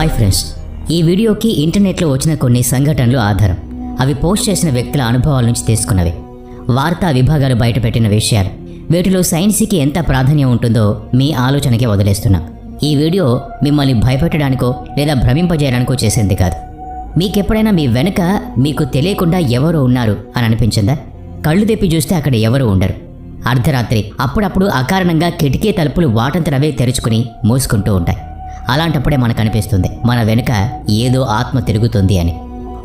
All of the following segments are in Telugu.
హాయ్ ఫ్రెండ్స్ ఈ వీడియోకి ఇంటర్నెట్లో వచ్చిన కొన్ని సంఘటనలు ఆధారం. అవి పోస్ట్ చేసిన వ్యక్తుల అనుభవాల నుంచి తీసుకున్నవి వార్తా విభాగాలు బయటపెట్టిన విషయాలు. వీటిలో సైన్స్కి ఎంత ప్రాధాన్యం ఉంటుందో మీ ఆలోచనకే వదిలేస్తున్నా. ఈ వీడియో మిమ్మల్ని భయపెట్టడానికో లేదా భ్రమింపజేయడానికో చేసింది కాదు. మీకెప్పుడైనా మీ వెనుక మీకు తెలియకుండా ఎవరు ఉన్నారు అని అనిపించిందా? కళ్ళు తెప్పి చూస్తే అక్కడ ఎవరు ఉండరు. అర్ధరాత్రి అప్పుడప్పుడు అకారణంగా కిటికీ తలుపులు వాటంతరవే తెరుచుకుని మూసుకుంటూ ఉంటాయి. అలాంటప్పుడే మనకు అనిపిస్తుంది మన వెనుక ఏదో ఆత్మ తిరుగుతుంది అని.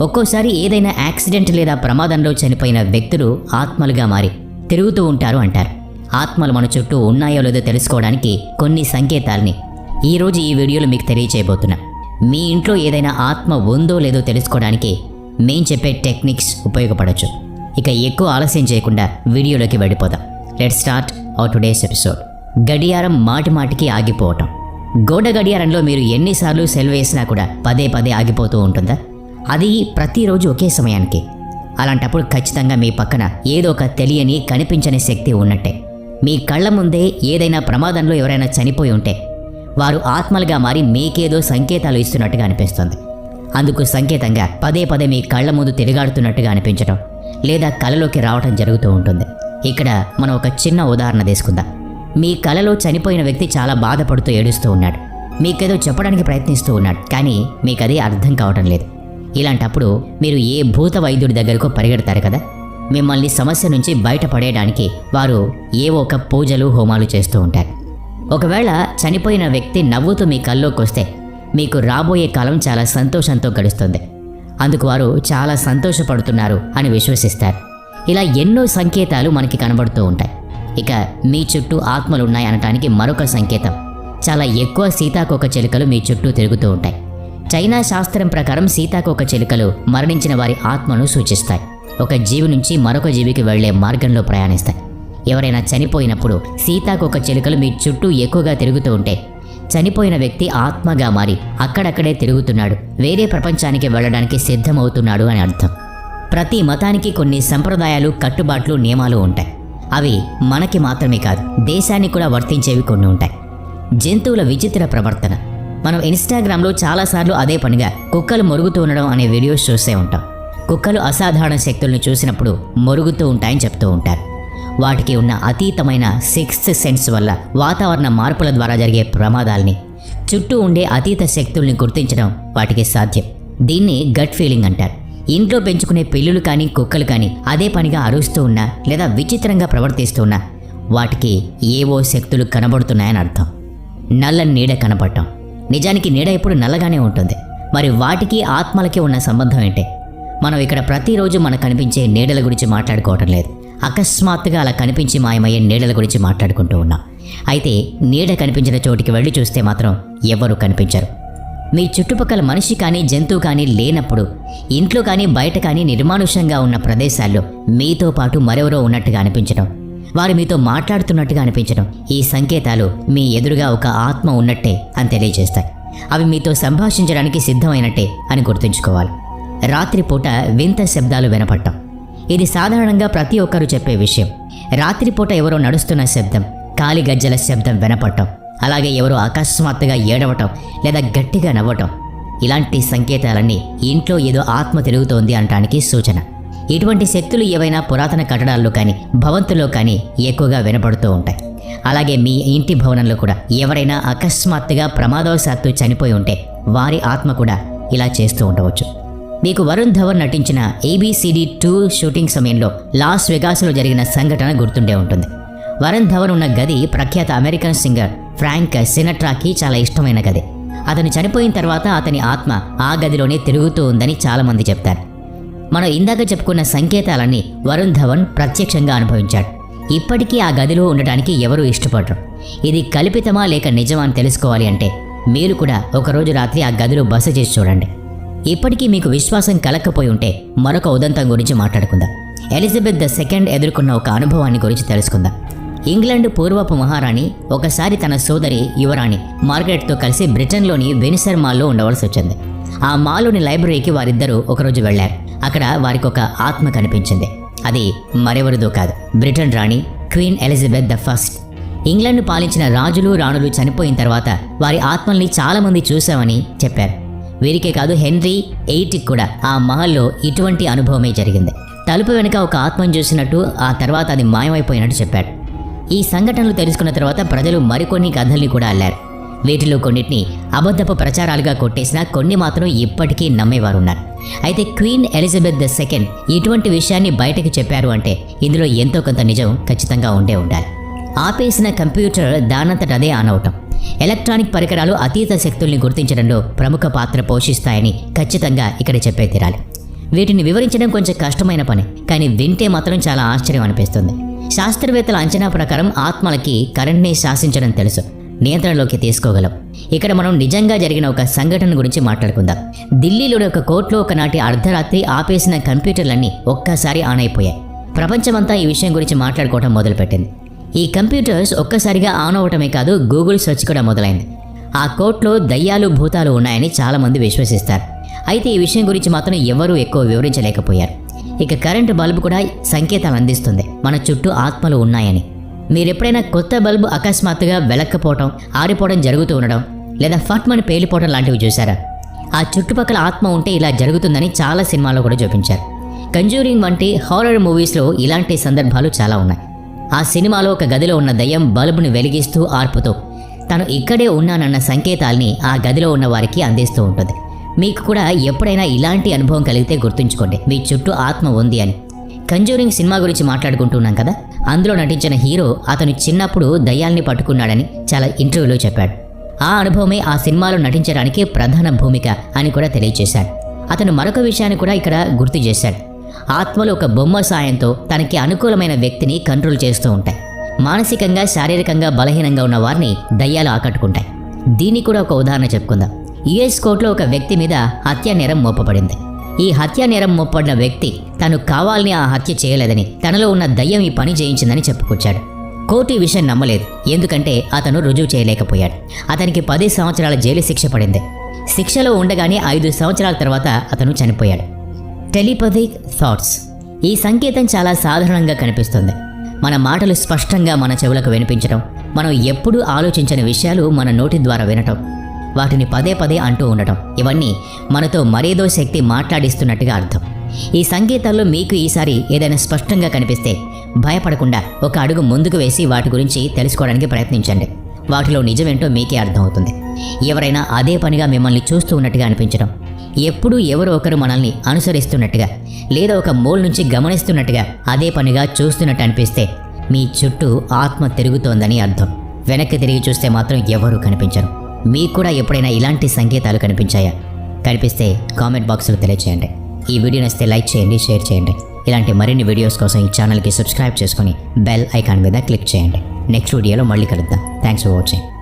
ఒక్కోసారి ఏదైనా యాక్సిడెంట్ లేదా ప్రమాదంలో చనిపోయిన వ్యక్తులు ఆత్మలుగా మారి తిరుగుతూ ఉంటారు అంటారు. ఆత్మలు మన చుట్టూ ఉన్నాయో లేదో తెలుసుకోవడానికి కొన్ని సంకేతాలని ఈరోజు ఈ వీడియోలో మీకు తెలియచేయబోతున్నా. మీ ఇంట్లో ఏదైనా ఆత్మ ఉందో లేదో తెలుసుకోవడానికి మేం చెప్పే టెక్నిక్స్ ఉపయోగపడవచ్చు ఇక ఎక్కువ ఆలస్యం చేయకుండా వీడియోలోకి వెళ్ళిపోదాం. Let start our today's episode. గడియారం మాటి మాటికి ఆగిపోవటం. గోడ గడియారంలో మీరు ఎన్నిసార్లు సెల్ వేసినా కూడా పదే పదే ఆగిపోతూ ఉంటుందా? అది ప్రతిరోజు ఒకే సమయానికి. అలాంటప్పుడు ఖచ్చితంగా మీ పక్కన ఏదో ఒక తెలియని కనిపించని శక్తి ఉన్నట్టే. మీ కళ్ళ ముందే ఏదైనా ప్రమాదంలో ఎవరైనా చనిపోయి ఉంటే వారు ఆత్మలుగా మారి మీకేదో సంకేతాలు ఇస్తున్నట్టుగా అనిపిస్తుంది. అందుకు సంకేతంగా పదే పదే మీ కళ్ళ ముందు తిరిగాడుతున్నట్టుగా అనిపించడం లేదా కలలోకి రావటం జరుగుతూ ఉంటుంది. ఇక్కడ మనం ఒక చిన్న ఉదాహరణ తీసుకుందాం. మీ కలలో చనిపోయిన వ్యక్తి చాలా బాధపడుతూ ఏడుస్తూ ఉన్నాడు. మీకేదో చెప్పడానికి ప్రయత్నిస్తూ ఉన్నాడు కానీ మీకు అది అర్థం కావటం లేదు. ఇలాంటప్పుడు మీరు ఏ భూత వైద్యుడి దగ్గరకు పరిగెడతారు కదా? మిమ్మల్ని సమస్య నుంచి బయటపడేయడానికి వారు ఏవో ఒక పూజలు హోమాలు చేస్తూ ఉంటారు. ఒకవేళ చనిపోయిన వ్యక్తి నవ్వుతూ మీ కల్లోకి వస్తే మీకు రాబోయే కాలం చాలా సంతోషంతో గడుస్తుంది. అందుకు వారు చాలా సంతోషపడుతున్నారు అని విశ్వసిస్తారు. ఇలా ఎన్నో సంకేతాలు మనకి కనబడుతూ ఉంటాయి. ఇక మీ చుట్టూ ఆత్మలున్నాయి అనటానికి మరొక సంకేతం. చాలా ఎక్కువ సీతాకోక చిలుకలు మీ చుట్టూ తిరుగుతూ ఉంటాయి. చైనా శాస్త్రం ప్రకారం సీతాకోక చిలుకలు మరణించిన వారి ఆత్మను సూచిస్తాయి. ఒక జీవి నుంచి మరొక జీవికి వెళ్ళే మార్గంలో ప్రయాణిస్తాయి. ఎవరైనా చనిపోయినప్పుడు సీతాకోక చిలుకలు మీ చుట్టూ ఎక్కువగా తిరుగుతూ ఉంటే చనిపోయిన వ్యక్తి ఆత్మగా మారి అక్కడక్కడే తిరుగుతున్నాడు. వేరే ప్రపంచానికి వెళ్ళడానికి సిద్ధమవుతున్నాడు అని అర్థం. ప్రతి మతానికి కొన్ని సంప్రదాయాలు కట్టుబాట్లు నియమాలు ఉంటాయి. అవి మనకి మాత్రమే కాదు దేశానికి కూడా వర్తించేవి కొన్ని ఉంటాయి. జంతువుల విచిత్ర ప్రవర్తన. మనం ఇన్స్టాగ్రామ్లో చాలాసార్లు అదే పనిగా కుక్కలు మొరుగుతూ ఉండడం అనే వీడియోస్ చూసే ఉంటాం. కుక్కలు అసాధారణ శక్తుల్ని చూసినప్పుడు మొరుగుతూ ఉంటాయని చెప్తూ ఉంటారు. వాటికి ఉన్న అతీతమైన సిక్స్త్ సెన్స్ వల్ల వాతావరణ మార్పుల ద్వారా జరిగే ప్రమాదాల్ని చుట్టూ ఉండే అతీత శక్తుల్ని గుర్తించడం వాటికి సాధ్యం. దీన్ని గట్ ఫీలింగ్ అంటారు. ఇంట్లో పెంచుకునే పిల్లులు కానీ కుక్కలు కానీ అదే పనిగా అరుస్తూ ఉన్నా లేదా విచిత్రంగా ప్రవర్తిస్తూ ఉన్నా వాటికి ఏవో శక్తులు కనబడుతున్నాయని అర్థం. నల్లని నీడ కనపడటం. నిజానికి నీడ ఎప్పుడు నల్లగానే ఉంటుంది. మరి వాటికి ఆత్మలకి ఉన్న సంబంధం ఏంటి? మనం ఇక్కడ ప్రతిరోజు మనకు కనిపించే నీడల గురించి మాట్లాడుకోవటం లేదు. అకస్మాత్తుగా అలా కనిపించి మాయమయ్యే నీడల గురించి మాట్లాడుకుంటూ ఉన్నాం. అయితే నీడ కనిపించిన చోటికి వెళ్ళి చూస్తే మాత్రం ఎవరు కనిపించరు. మీ చుట్టుపక్కల మనిషి కానీ జంతువు కానీ లేనప్పుడు ఇంట్లో కానీ బయట కానీ నిర్మానుష్యంగా ఉన్న ప్రదేశాల్లో మీతో పాటు మరెవరో ఉన్నట్టుగా అనిపించడం వారు మీతో మాట్లాడుతున్నట్టుగా అనిపించడం ఈ సంకేతాలు మీ ఎదురుగా ఒక ఆత్మ ఉన్నట్టే అని తెలియజేస్తాయి. అవి మీతో సంభాషించడానికి సిద్ధమైనట్టే అని గుర్తుంచుకోవాలి. రాత్రిపూట వింత శబ్దాలు వినపడటం. ఇది సాధారణంగా ప్రతి ఒక్కరూ చెప్పే విషయం. రాత్రిపూట ఎవరో నడుస్తున్న శబ్దం కాలి గజ్జల శబ్దం వినపడటం. అలాగే ఎవరో అకస్మాత్తుగా ఏడవటం లేదా గట్టిగా నవ్వటం. ఇలాంటి సంకేతాలన్నీ ఇంట్లో ఏదో ఆత్మ తిరుగుతోంది అనటానికి సూచన. ఇటువంటి శక్తులు ఏవైనా పురాతన కట్టడాల్లో కానీ భవంతుల్లో కానీ ఎక్కువగా వినపడుతూ ఉంటాయి. అలాగే మీ ఇంటి భవనంలో కూడా ఎవరైనా అకస్మాత్తుగా ప్రమాదవశాత్తు చనిపోయి ఉంటే వారి ఆత్మ కూడా ఇలా చేస్తూ ఉండవచ్చు. మీకు వరుణ్ ధవన్ నటించిన ఏబిసిడి టూ షూటింగ్ సమయంలో లాస్ వెగాస్లో జరిగిన సంఘటన గుర్తుండే ఉంటుంది. వరుణ్ ధవన్ ఉన్న గది ప్రఖ్యాత అమెరికన్ సింగర్ ఫ్రాంక్ సినట్రాకి చాలా ఇష్టమైన గది. అతను చనిపోయిన తర్వాత అతని ఆత్మ ఆ గదిలోనే తిరుగుతూ ఉందని చాలామంది చెప్తారు. మనం ఇందాక చెప్పుకున్న సంకేతాలన్నీ వరుణ్ ధవన్ ప్రత్యక్షంగా అనుభవించాడు. ఇప్పటికీ ఆ గదిలో ఉండటానికి ఎవరూ ఇష్టపడరు. ఇది కల్పితమా లేక నిజమా అని తెలుసుకోవాలి అంటే మీరు కూడా ఒకరోజు రాత్రి ఆ గదిలో బస చేసి చూడండి. ఇప్పటికీ మీకు విశ్వాసం కలక్కపోయి ఉంటే మరొక ఉదంతం గురించి మాట్లాడుకుందాం. ఎలిజబెత్ ద సెకండ్ ఎదుర్కొన్న ఒక అనుభవాన్ని గురించి తెలుసుకుందాం. ఇంగ్లాండ్ పూర్వపు మహారాణి ఒకసారి తన సోదరి యువరాణి మార్గరెట్తో కలిసి బ్రిటన్లోని వెనిసర్ మాల్లో ఉండవలసి వచ్చింది. ఆ మాలోని లైబ్రరీకి వారిద్దరూ ఒకరోజు వెళ్ళారు అక్కడ వారికి ఒక ఆత్మ కనిపించింది. అది మరెవరిదో కాదు Britain Rani queen Elizabeth the first. England పాలించిన రాజులు రాణులు చనిపోయిన తర్వాత వారి ఆత్మల్ని చాలామంది చూశామని చెప్పారు. వీరికే కాదు హెన్రీ ఎయిట్కి కూడా ఆ మహల్లో ఇటువంటి అనుభవమే జరిగింది. తలుపు వెనుక ఒక ఆత్మను చూసినట్టు ఆ తర్వాత అది మాయమైపోయినట్టు చెప్పాడు. ఈ సంఘటనలు తెలుసుకున్న తర్వాత ప్రజలు మరికొన్ని కథల్ని కూడా అల్లారు. వీటిలో కొన్నిటిని అబద్ధపు ప్రచారాలుగా కొట్టేసినా కొన్ని మాత్రం ఇప్పటికీ నమ్మేవారు ఉన్నారు అయితే క్వీన్ ఎలిజబెత్ ద సెకండ్ ఇటువంటి విషయాన్ని బయటకు చెప్పారు అంటే ఇందులో ఎంతో కొంత నిజం ఖచ్చితంగా ఉండే ఉండాలి. ఆపేసిన కంప్యూటర్ దానంతట అదే ఆన్ అవటం ఎలక్ట్రానిక్ పరికరాలు అతీత శక్తుల్ని గుర్తించడంలో ప్రముఖ పాత్ర పోషిస్తాయని ఖచ్చితంగా ఇక్కడ చెప్పే తీరాలి. వీటిని వివరించడం కొంచెం కష్టమైన పని కానీ వింటే మాత్రం చాలా ఆశ్చర్యం అనిపిస్తుంది. శాస్త్రవేత్తల అంచనా ప్రకారం ఆత్మలకి కరెంట్ని శాసించడం తెలుసు. నియంత్రణలోకి తీసుకోగలం. ఇక్కడ మనం నిజంగా జరిగిన ఒక సంఘటన గురించి మాట్లాడుకుందాం. ఢిల్లీలోని ఒక కోర్టులో ఒకనాటి అర్ధరాత్రి ఆపేసిన కంప్యూటర్లన్నీ ఒక్కసారి ఆన్ అయిపోయాయి. ప్రపంచమంతా ఈ విషయం గురించి మాట్లాడుకోవడం మొదలుపెట్టింది. ఈ కంప్యూటర్స్ ఒక్కసారిగా ఆన్ అవ్వటమే కాదు గూగుల్ సెర్చ్ కూడా మొదలైంది. ఆ కోర్టులో దయ్యాలు భూతాలు ఉన్నాయని చాలామంది విశ్వసిస్తారు. అయితే ఈ విషయం గురించి మాత్రం ఎవరూ ఎక్కువ వివరించలేకపోయారు. ఇక కరెంటు బల్బు కూడా సంకేతాలు అందిస్తుంది. మన చుట్టూ ఆత్మలు ఉన్నాయని. మీరెప్పుడైనా కొత్త బల్బు అకస్మాత్తుగా వెలక్కపోవటం ఆరిపోవడం జరుగుతూ ఉండడం లేదా ఫట్మని పేలిపోవడం లాంటివి చూసారా ఆ చుట్టుపక్కల ఆత్మ ఉంటే ఇలా జరుగుతుందని చాలా సినిమాల్లో కూడా చూపించారు. కంజూరింగ్ వంటి హారర్ మూవీస్లో ఇలాంటి సందర్భాలు చాలా ఉన్నాయి. ఆ సినిమాలో ఒక గదిలో ఉన్న దయ్యం బల్బును వెలిగిస్తూ ఆర్పుతూ తను ఇక్కడే ఉన్నానన్న సంకేతాల్ని ఆ గదిలో ఉన్న వారికి అందిస్తూ ఉంటుంది. మీకు కూడా ఎప్పుడైనా ఇలాంటి అనుభవం కలిగితే గుర్తుంచుకోండి. మీ చుట్టూ ఆత్మ ఉంది అని. కంజూరింగ్ సినిమా గురించి మాట్లాడుకుంటున్నాం కదా? అందులో నటించిన హీరో అతను చిన్నప్పుడు దయ్యాల్ని పట్టుకున్నాడని చాలా ఇంటర్వ్యూలో చెప్పాడు. ఆ అనుభవమే ఆ సినిమాలో నటించడానికి ప్రధాన భూమిక అని కూడా తెలియజేశాడు. అతను మరొక విషయాన్ని కూడా ఇక్కడ గుర్తు చేశాడు. ఆత్మలు ఒక బొమ్మ సాయంతో తనకి అనుకూలమైన వ్యక్తిని కంట్రోల్ చేస్తూ ఉంటాయి. మానసికంగా శారీరకంగా బలహీనంగా ఉన్న వారిని దయ్యాలు ఆకట్టుకుంటాయి. దీన్ని కూడా ఒక ఉదాహరణ చెప్పుకుందాం. యుఎస్ కోర్టులో ఒక వ్యక్తి మీద హత్య నేరం మోపబడింది. ఈ హత్య నేరం మోపడిన వ్యక్తి తను కావాలని ఆ హత్య చేయలేదని తనలో ఉన్న దయ్యం ఈ పని చేయించిందని చెప్పుకొచ్చాడు. కోర్టు ఈ విషయం నమ్మలేదు ఎందుకంటే అతను రుజువు చేయలేకపోయాడు. అతనికి పది సంవత్సరాల జైలు శిక్ష పడింది. శిక్షలో ఉండగానే ఐదు సంవత్సరాల తర్వాత అతను చనిపోయాడు. Telepathic thoughts. ఈ సంకేతం చాలా సాధారణంగా కనిపిస్తుంది. మన మాటలు స్పష్టంగా మన చెవులకు వినిపించడం మనం ఎప్పుడూ ఆలోచించని విషయాలు మన నోటి ద్వారా వినటం. వాటిని పదే పదే అంటూ ఉండటం. ఇవన్నీ మనతో మరేదో శక్తి మాట్లాడిస్తున్నట్టుగా అర్థం. ఈ సంకేతాల్లో మీకు ఈసారి ఏదైనా స్పష్టంగా కనిపిస్తే భయపడకుండా ఒక అడుగు ముందుకు వేసి వాటి గురించి తెలుసుకోవడానికి ప్రయత్నించండి. వాటిలో నిజమేంటో మీకే అర్థమవుతుంది. ఎవరైనా అదే పనిగా మిమ్మల్ని చూస్తూ ఉన్నట్టుగా అనిపించడం ఎప్పుడూ ఎవరో ఒకరు మనల్ని అనుసరిస్తున్నట్టుగా లేదా ఒక మూల నుంచి గమనిస్తున్నట్టుగా అదే పనిగా చూస్తున్నట్టు అనిపిస్తే మీ చుట్టూ ఆత్మ తిరుగుతోందని అర్థం. వెనక్కి తిరిగి చూస్తే మాత్రం ఎవరూ కనిపించరు. మీకు కూడా ఎప్పుడైనా ఇలాంటి సంకేతాలు కనిపించాయా? కనిపిస్తే కామెంట్ బాక్స్లో తెలియచేయండి. ఈ వీడియో నచ్చితే లైక్ చేయండి షేర్ చేయండి. ఇలాంటి మరిన్ని వీడియోస్ కోసం ఈ ఛానల్కి సబ్స్క్రైబ్ చేసుకొని బెల్ ఐకాన్ మీద క్లిక్ చేయండి. నెక్స్ట్ వీడియోలో మళ్ళీ కలుద్దాం. Thanks for watching.